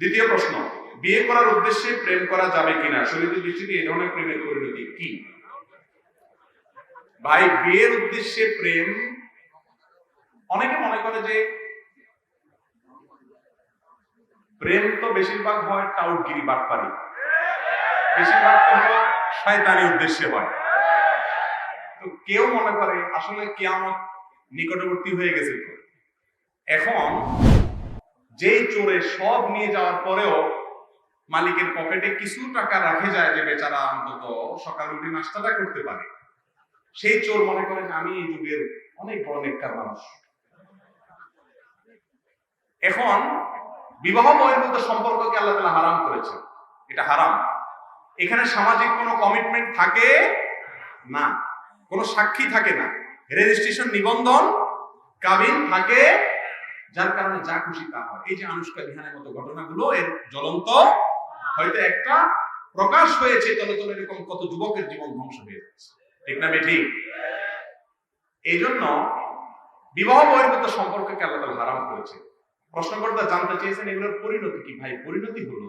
দ্বিতীয় প্রশ্ন, বিয়ে করার উদ্দেশ্যে প্রেম করা যাবে কিনা? শরীর দৃষ্টিতে এই ধরনের প্রেমের পরিণতি কি? ভাই, বিয়ের উদ্দেশ্যে প্রেম, অনেকে মনে করে যে প্রেম তো বেশিরভাগ হয় টাউটগিরি বাটপারি বেশিরভাগ তো হলো শয়তানি উদ্দেশ্যে হয়। তো কেউ মনে করে, আসলে কিয়ামত নিকটবর্তী হয়ে গেছে তো। এখন যেই চোরে সব নিয়ে যাওয়ার পরেও মালিকের পকেটে কিছু টাকা রাখে যায় যে বেচারা অন্তত সকাল উঠে নাস্তাটা করতে পারে। সেই চোর মনে করে যে আমি এই যুগের অনেক বড় নেককার মানুষ। এখন বিবাহ বহির্ভূত সম্পর্ককে আল্লাহ তালা হারাম করেছে এটা হারাম। এখানে সামাজিক কোনো কমিটমেন্ট থাকে না। কোনো সাক্ষী থাকে না। রেজিস্ট্রেশন নিবন্ধন, কাবিন থাকে যার কারণে যা খুশি তা হয়। এই যে আনুষ্কা বিহানের মতো ঘটনাগুলো, এর জ্বলন্ত হয়তো একটা প্রকাশ হয়েছে, তলে তলে এরকম কত যুবকের জীবন ধ্বংস হয়ে যাচ্ছে। ঠিক না ঠিক এই জন্য বিবাহ বহির্ভূত সম্পর্ককে আল্লাহ তাআলা হারাম করেছে। প্রশ্নকর্তা জানতে চেয়েছেন, এগুলোর পরিণতি কি? ভাই, পরিণতি হলো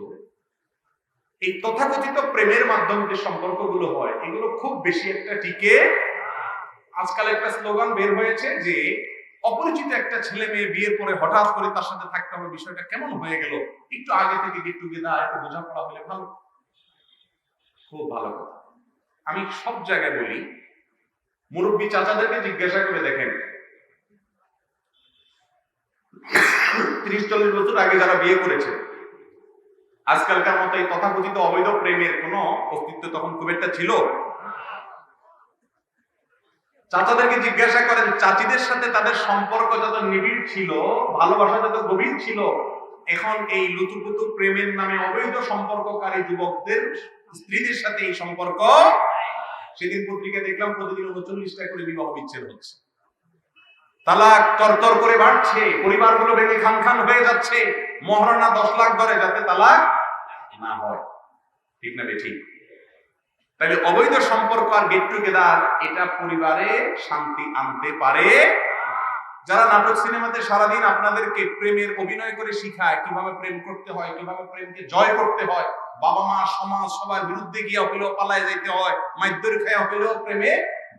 এই তথাকথিত প্রেমের মাধ্যমে যে সম্পর্কগুলো হয়, এগুলো খুব বেশি একটা টিকে। আজকাল একটা স্লোগান বের হয়েছে যে অপরিচিত একটা ছেলে মেয়ে বিয়ের পরে হঠাৎ করে তার সাথে থাকতে হবে, বিষয়টা কেমন হয়ে গেল? একটু আগে থেকে গেট টুগেদার একটু বোঝাপড়া হলে ভালো। খুব ভালো কথা। আমি সব জায়গায় বলি, মুরব্বী চাচাদেরকে জিজ্ঞাসা করে দেখেন। ত্রিশ চল্লিশ বছর আগে যারা বিয়ে করেছে, আজকালকার মতো এই তথাকথিত অবৈধ প্রেমের কোনো অস্তিত্ব তখন খুব একটা ছিল। চাচাদেরকে জিজ্ঞাসা করেন, চাচিদের সাথে তাদের সম্পর্ক যত নিবিড় ছিল, ভালোবাসা যত গভীর ছিল, এখন এই লুতুপুতু প্রেমের নামে অবৈধ সম্পর্ককারী যুবকদের স্ত্রীদের সাথে এই সম্পর্ক সেদিন পত্রিকা দেখলাম প্রতিদিন উনচল্লিশটা করে বিবাহ বিচ্ছেদ হচ্ছে। তালাক তরতর করে বাড়ছে, পরিবারগুলো ভেঙে খান খান হয়ে যাচ্ছে মহারণা দশ লাখ ধরে যাতে তালাক না হয়। ঠিক না ঠিক? তাহলে অবৈধ সম্পর্ক আর গেট টুগেদার এটা পরিবারে শান্তি আনতে পারে। যারা নাটক সিনেমাতে সারাদিন আপনাদেরকে প্রেমের অভিনয় করে শিখায়, কীভাবে প্রেম করতে হয়, কীভাবে প্রেমকে জয় করতে হয়, বাবা মা, সমাজ, সবার বিরুদ্ধে গিয়ে হইলেও পালায় যাইতে হয় মাইদ্যর খায় হইলেও প্রেমে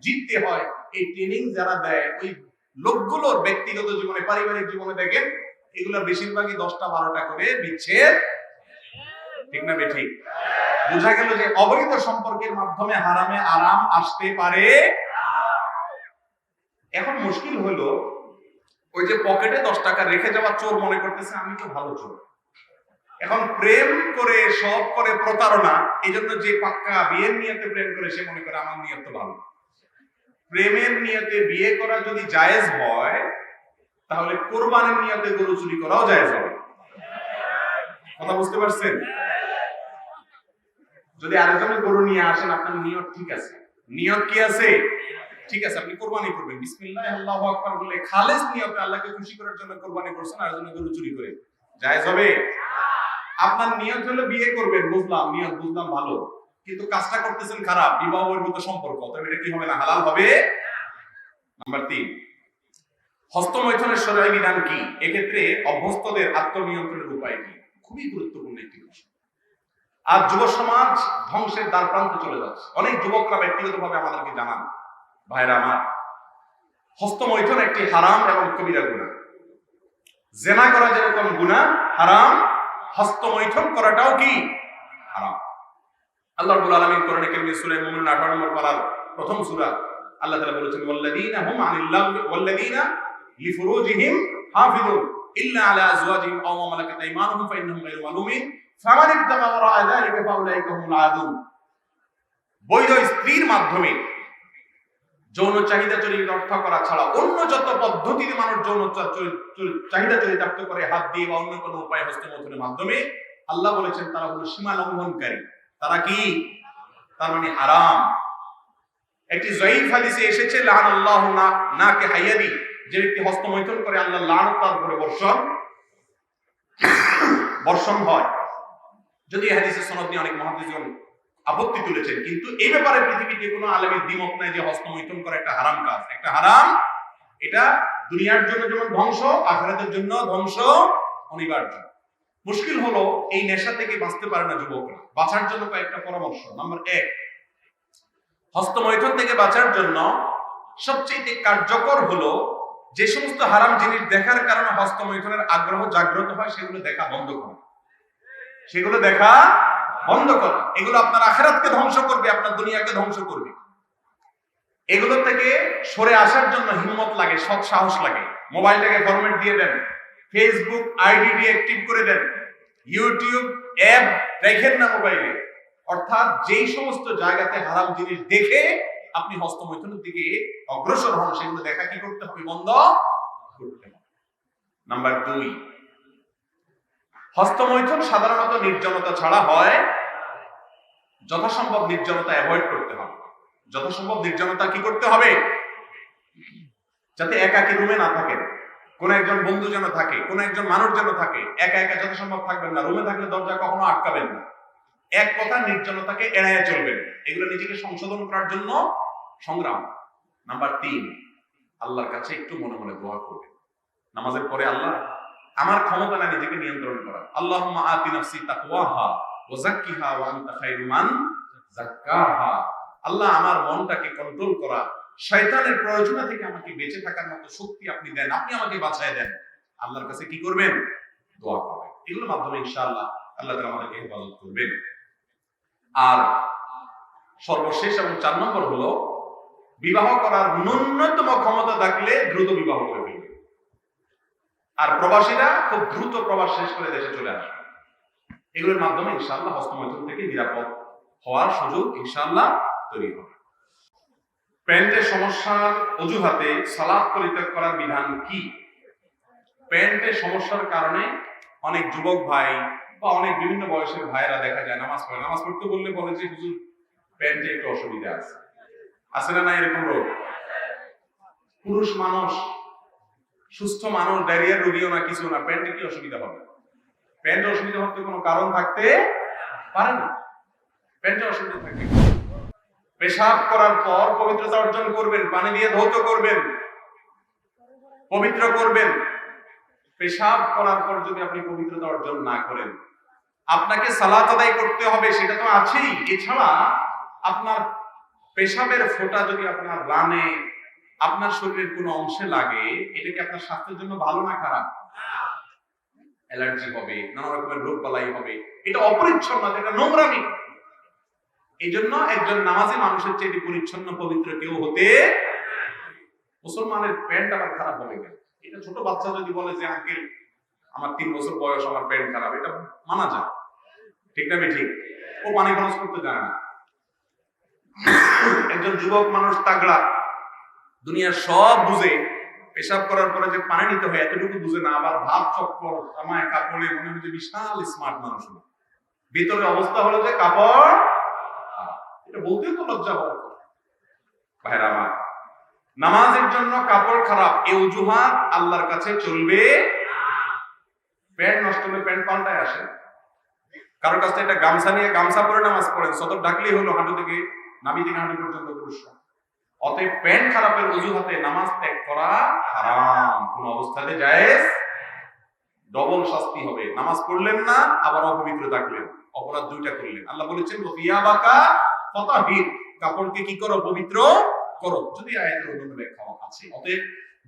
জিততে হয়, এই ট্রেনিং যারা দেয়, ওই লোকগুলোর ব্যক্তিগত জীবনে, পারিবারিক জীবনে দেখেন এগুলোর বেশিরভাগই দশটা বারোটা করে বিচ্ছেদ ঠিক না বেঠিক? বোঝা গেল যে অবৈধ সম্পর্কের মাধ্যমে হারামে আরাম আসতে পারে এখন মুশকিল হলো, ওই যে পকেটে দশ টাকা রেখে যাওয়া চোর মনে করতেছে, আমি তো ভালো চোর। এখন প্রেম করে সব করে প্রতারণা এই জন্য যে পাক্কা বিয়ের নিয়তে প্রেম করে, সে মনে করে আমার নিয়ত ভালো। প্রেমের নিয়তে বিয়ে করা যদি জায়েজ হয়, তাহলে কোরবানের নিয়তে গরু চুরি করাও জায়েজ হবে। কথা বুঝতে পারছেন? যদি আরেকজনের গরু নিয়ে আসেন, আপনার নিয়ত ঠিক আছে? নিয়ত কি আছে? ঠিক আছে, আপনি কোরবানি করবেন। বিসমিল্লাহ, আল্লাহু আকবার বলে খালেস নিয়তে আল্লাহকে খুশি করার জন্য কোরবানি করছেন, আর জন্য গরু চুরি করে। জায়েজ হবে? আপনার নিয়ত হলো বিয়ে করবেন, বুঝলাম, নিয়ত বুঝলাম, ভালো। কিন্তু কাজটা করতেছেন খারাপ, বিবাহ বহির্ভূত সম্পর্ক তবে এটা কি হবে না, হালাল হবে? নাম্বার তিন, হস্তমৈথনের সরাই বিধান কি? এক্ষেত্রে অভ্যস্তদের আত্মনিয়ন্ত্রণের উপায় কি? খুবই গুরুত্বপূর্ণ একটি বিষয় আর যুব সমাজ ধ্বংসের দ্বার প্রান্তে চলে যাচ্ছে। অনেক যুবকরা ব্যক্তিগতভাবে আমাদেরকে জানান ভাইরা আমার, হস্তমৈথন একটি হারাম এবং কবিরা গুণা। জেনা করা যেরকম গুণা, হারাম, হস্তমৈথন করাটাও কি? হারাম। আল্লাহ রাব্বুল আলামিন কোরআনে কারিমে সূরা মুমিনুন 18 নম্বর পারার প্রথম সূরা আল্লাহ তাআলা বলেছেন, ওয়াল্লাযীনা হুম আনিল ওয়াল্লাযীনা লিফুরুজিহিম হাফিজুন ইল্লা আলা আজওয়াজিহিম আও মা মালাকাত আইমানুহুম, ফাইন্নাহুম গায়রু মালুমিন। বৈধ স্ত্রীর মাধ্যমে যৌন চাহিদা চরিত রক্ষা করা ছাড়া অন্য যত পদ্ধতিতে মানুষ যৌন চাহিদা চরিতার্থ করে, হাত দিয়ে বা অন্য কোনো উপায় হস্তমৈথুনের মাধ্যমে, আল্লাহ বলেছেন, তারা হলো সীমা লঙ্ঘনকারী। তারা কি? তার মানে হারাম। একটি জয়ীফ হাদিসে এসেছে লান আল্লাহ না নাকে হাইয়াদি। যে ব্যক্তি হস্তমৈথুন করে, আল্লাহ লানত তার উপরে বর্ষণ বর্ষণ হয়। যদি হাদিসের সনদ নিয়ে অনেক মহাদিসগণ আপত্তি তুলেছেন, কিন্তু এই ব্যাপারে পৃথিবীতে কোনো আলেমের দ্বিমত নাই যে হস্তমৈথুন করা একটা হারাম কাজ। একটা হারাম, এটা দুনিয়ার জন্য যেমন ধ্বংস, আখেরাতের জন্য ধ্বংস, অনিবার্য। মুশকিল হলো এই নেশা থেকে বাঁচতে পারে না যুবকরা। বাঁচার জন্য কয়েকটা পরামর্শ। নাম্বার এক হস্তমৈথন থেকে বাঁচার জন্য সবচেয়ে কার্যকর হলো যে সমস্ত হারাম জিনিস দেখার কারণে হস্তমৈথনের আগ্রহ জাগ্রত হয়, সেগুলো দেখা বন্ধ করা। সেগুলো দেখা বন্ধ করা। এগুলো আপনার আখেরাতকে ধ্বংস করবে, আপনার দুনিয়াকে ধ্বংস করবে। এগুলো থেকে সরে আসার জন্য হিম্মত লাগে, সৎ সাহস লাগে। মোবাইলটাকে ফরম্যাট দিয়ে দেন ফেসবুক আইডি ডিঅ্যাক্টিভ করে দেন ইউটিউব অ্যাপ দেখেন না মোবাইলে। অর্থাৎ যেই সমস্ত জায়গাতে হারাম জিনিস দেখে আপনি হস্তমৈথুনের দিকে অগ্রসর হন, সেগুলো দেখা কি করতে হবে? বন্ধ করতে হবে। নাম্বার দুই হস্তমৈথুন সাধারণত নির্জনতা ছাড়া হয়। যথাসম্ভব নির্জনতা অ্যাভয়েড করতে হবে। যথাসম্ভব নির্জনতা কি করতে হবে? যাতে একাকি রুমে না থাকেন কোন একজন বন্ধু যেন থাকে, কোন একজন মানুষ যেন থাকে, একা একা যথাসম্ভব থাকবেন না। রুমে থাকলে দরজা কখনো আটকাবেন না। এক কথা নির্জনতাকে এড়াইয়া চলবেন। এগুলো নিজেকে সংশোধন করার জন্য সংগ্রাম। নাম্বার তিন, আল্লাহর কাছে একটু মনে মনে দোয়া করবেন। নামাজের পরে আল্লাহ আমার ক্ষমতা না নিজেকে নিয়ন্ত্রণ করা। আল্লাহুম্মা আতি নাফসি তাকওয়াহা ওয়া যাক্কিহা ওয়া আনতা খায়রু মান যাক্কাহা। আল্লাহ আমার মনটাকে কন্ট্রোল করা। শয়তানের প্রয়োজনা থেকে আমাকে বেঁচে থাকার মতো শক্তি আপনি দেন, আপনি আমাকে বাঁচায় দেন। আল্লাহর কাছে কি করবেন? দোয়া করবেন। এগুলোর মাধ্যমে ইনশাআল্লাহ আল্লাহ তাআলা আমাদেরকে হেফাজত করবেন। আর সর্বশেষ এবং চার নম্বর হলো, বিবাহ করার ন্যূনতম ক্ষমতা থাকলে দ্রুত বিবাহ করে ফেলবে আর প্রবাসীরা খুব দ্রুত প্রবাস শেষ করে দেশে চলে আসবে। এগুলোর মাধ্যমে ইনশাআল্লাহ হস্তমৈথুন থেকে নিরাপদ হওয়ার সুযোগ ইনশাআল্লাহ তৈরি হবে। প্যান্টের সমস্যার অজুহাতে সালাদ পরিত্যাগ করার বিধান কি? প্যান্টের সমস্যার কারণে অনেক যুবক ভাই বা অনেক বিভিন্ন বয়সের ভাইয়েরা দেখা যায়, নামাজ পড়ে। নামাজ পড়তে বললে বলে যে, হুজুর, প্যান্টে একটু অসুবিধা আছে। আছে না এরকম রোগ? পুরুষ মানুষ সুস্থ মানুষ, ডায়রিয়ার রোগীও না কিছু না। প্যান্টে কি অসুবিধা হবে? প্যান্টে অসুবিধা হতে কোনো কারণ থাকতে পারে না। প্যান্টে অসুবিধা থাকে। পেশাব করার পর পবিত্রতা অর্জন করবেন, পানি দিয়ে ধৌত করবেন, পবিত্র করবেন। পেশাব করার পর যদি আপনি পবিত্রতা অর্জন না করেন, আপনাকে সালাত আদায় করতে হবে, সেটা তো আছেই। এছাড়া আপনার পেশাবের ফোঁটা যদি আপনার রানে আপনার শরীরের কোনো অংশে লাগে, এটা কি আপনার স্বাস্থ্যের জন্য ভালো না খারাপ? অ্যালার্জি হবে, নানা রকমের রোগ বালাই হবে। এটা অপরিচ্ছন্ন, এটা নোংরামি। এই জন্য একজন নামাজি মানুষের চেয়ে পরিচ্ছন্ন, পবিত্র কেউ হতে মুসলমানের প্যান্ট আবার খারাপ হবে কেন? এটা ছোট বাচ্চা যদি বলে যে, আঙ্কেল, আমার তিন বছর বয়স, আমার প্যান্ট খারাপ। এটা মানা যায়। ঠিক না ঠিক ও পানি খরচ করতে যায় না। একজন যুবক মানুষ তাগড়া দুনিয়ার সব বুঝে, পেশাব করার পরে যে পানি নিতে হয়, এতটুকু বুঝে না, আবার ভাব চক্কর আমায় কাপড়ে মনে হয় যে বিশাল স্মার্ট মানুষ ভিতরে অবস্থা হলো যে কাপড়, এটা বলতেও তো লজ্জা হওয়ার। ভাইরা আমার, নামাজের জন্য কাপড় খারাপ এই অজুহাত আল্লাহর কাছে চলবে প্যান্ট নষ্ট হলে প্যান্ট পাল্টায় আসে। কারোর কাছ একটা গামছা নিয়ে গামছা পরে নামাজ পড়েন, সদর ডাকলেই হলো হাঁটু থেকে নাবি থেকে হাঁটু পর্যন্ত পুরস্কার অতএব প্যান্ট খারাপের অজুহাতে নামাজ ত্যাগ করা হারাম। কোন অবস্থাতে জায়েজ? ডবল শাস্তি হবে। নামাজ পড়লেন না, আবার অপবিত্র থাকলেন। অপরাধ দুইটা করলেন। আল্লাহ বলেছেন কাপড়কে কি করো? পবিত্র করো। যদি আয়াতের অন্যান্য ব্যাখ্যা আছে। অতএব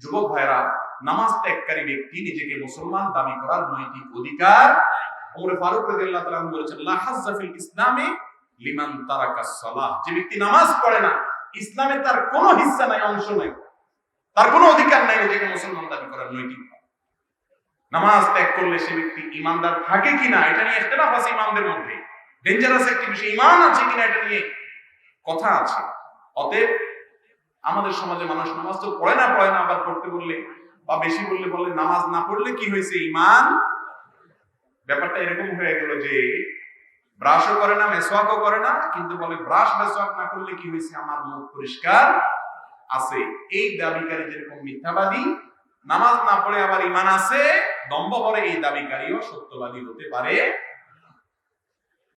যুবক ভাইরা নামাজ ত্যাগকারী ব্যক্তি নিজেকে মুসলমান দাবি করার নৈতিক অধিকার। ওমরে ফারুক রাদিয়াল্লাহু তাআলা বলেছেন, লা হাজ্জা ফিল ইসলামে লিমান তারাকা সালাহ। যে ব্যক্তি নামাজ পড়ে না ইসলামে তার কোনো হিস্সা নাই, অংশ নাই। তার কোনো অধিকার নাই নিজেকে মুসলমান দাবি করার নৈতিক নামাজ ত্যাগ করলে সে ব্যক্তি ইমানদার থাকে কিনা, এটা নিয়ে ইখতিলাফ আছে ইমামদের মধ্যে। ডেঞ্জারাস একটি বিষয়, ইমান আছে কিনা, এটা নিয়ে কথা আছে। অতএব আমাদের সমাজে মানুষ নামাজ তো পড়ে না পড়ে না, আবার পড়তে বললে বা বেশি বললে বলে, নামাজ না পড়লে কি হয়েছে? ইমান? ব্যাপারটা এরকম হয়ে গেল যে ব্রাশও করে না মেসওয়াকও করে না, কিন্তু বলে ব্রাশ মেসওয়াক না করলে কি হয়েছে? আমার মুখ পরিষ্কার আছে। এই দাবিকারী যেরকম মিথ্যাবাদী, নামাজ না পড়ে আবার ইমান আছে, দম্ভ করে এই দাবিকারীও সত্যবাদী হতে পারে।